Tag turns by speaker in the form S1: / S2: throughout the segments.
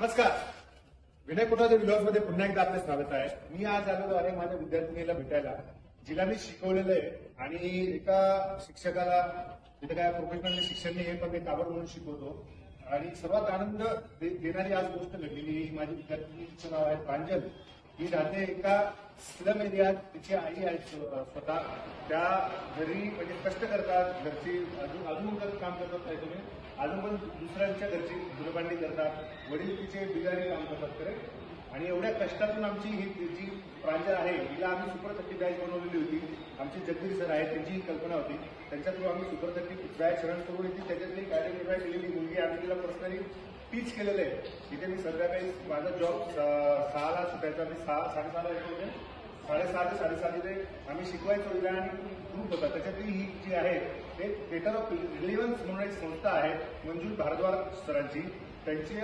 S1: नमस्कार. विनय कुटाच्या ब्लॉगमध्ये पुन्हा एकदा आपले स्वागत आहे. मी आज आलेलो आहे माझ्या विद्यार्थिनीला भेटायला जिला मी शिकवलेलं आहे आणि एका शिक्षकाला तिथे काय प्रोफेशनल शिक्षण नाही हे पण मी काबड म्हणून शिकवतो. आणि सर्वात आनंद दे- देणारी आज गोष्ट घडलेली ही माझी विद्यार्थिनीचं नाव आहे प्रांजल ही राहते एका स्लम एरियात तिची आई आहे स्वतः. त्या घरी म्हणजे कष्ट करतात घरची अजून अजून काम करतात नाही तुम्ही अजून पण दुसऱ्यांच्या घरची धुरभांडी करतात. वडील तिचे बिगारी काम करतात खरे. आणि एवढ्या कष्टातून आमची ही जी प्रांजल आहे. हिला आम्ही सुपर थर्टी बॅच बनवलेली होती. आमचे जगदीर सर आहेत त्यांची ही कल्पना होती. त्यांच्या थ्रू आम्ही सुपर थर्टी बॅच रन करून येते त्याच्यातली कॅटेगरी केलेली मुलगी आम्ही तिला पर्सनली टीच केलेलं आहे. तिथे मी संध्याकाळी माझा जॉब सहा सुटायचा मी सहा साडेसहाला येतो म्हणजे साडेसहा ते साडेसात इथे आम्ही शिकवायचो हिला आणि ग्रुप होता. त्याच्यातली ही जी आहे ते थिएटर ऑफ रिलिव्हन्स म्हणून एक संस्था आहे मंजूर भारद्वाज सरांची. त्यांची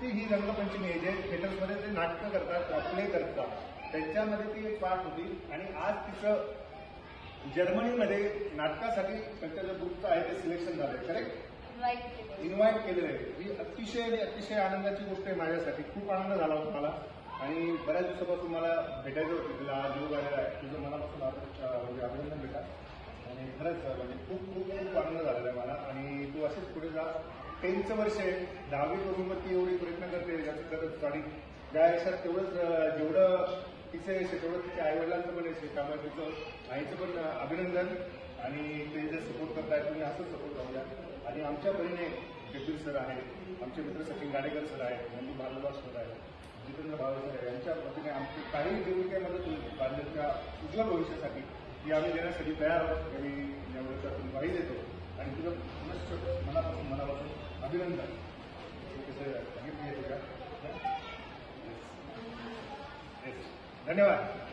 S1: ती ही रंगपंचमी आहे जे थिएटर्समध्ये ते नाटकं करतात प्ले करतात. त्यांच्यामध्ये ती एक पार्ट होती. आणि आज तिचं जर्मनीमध्ये नाटकासाठी त्यांच्या जो ग्रुपचं आहे ते सिलेक्शन झालंय. करेक्ट इन्व्हाइट केलेलं. आहे. ही अतिशय अतिशय आनंदाची गोष्ट आहे माझ्यासाठी. खूप आनंद झाला होता मला. आणि बऱ्याच दिवसापासून मला भेटायचं होतं तुला योग आलेला आहे तुझं मनापासून म्हणजे अभिनंदन भेटा. आणि खरंच म्हणजे खूप खूप खूप आनंद झालेला आहे मला. आणि तू असेच पुढे जा. टेनचं वर्ष आहे. दहावी करून मग ती एवढी प्रयत्न करते जास्त करत आणि त्या आयुष्यात तेवढंच जेवढं तिचं यश आहे तेवढं तिच्या आईवडिलांचं पण यश आहे त्यामुळे तिचं. आईचं पण अभिनंदन. आणि ते जे सपोर्ट करतायत तुम्ही असंच सपोर्ट करूया आणि आमच्या बहिणी जगदीर सर आहेत. आमचे मित्र सचिन गाडेकर सर आहेत नंदू भारद्वाज सर आहेत. जितेंद्र भावे यांच्या वतीने आमची काही जेवढी काही मदत उज्ज्वल भविष्यासाठी ती आम्ही देण्यासाठी तयार आहोत. आणि यामुळे त्यातून ग्वाही देतो. आणि तुझं पुनश्च मनापासून मनापासून अभिनंदन. हे तुझ्या धन्यवाद.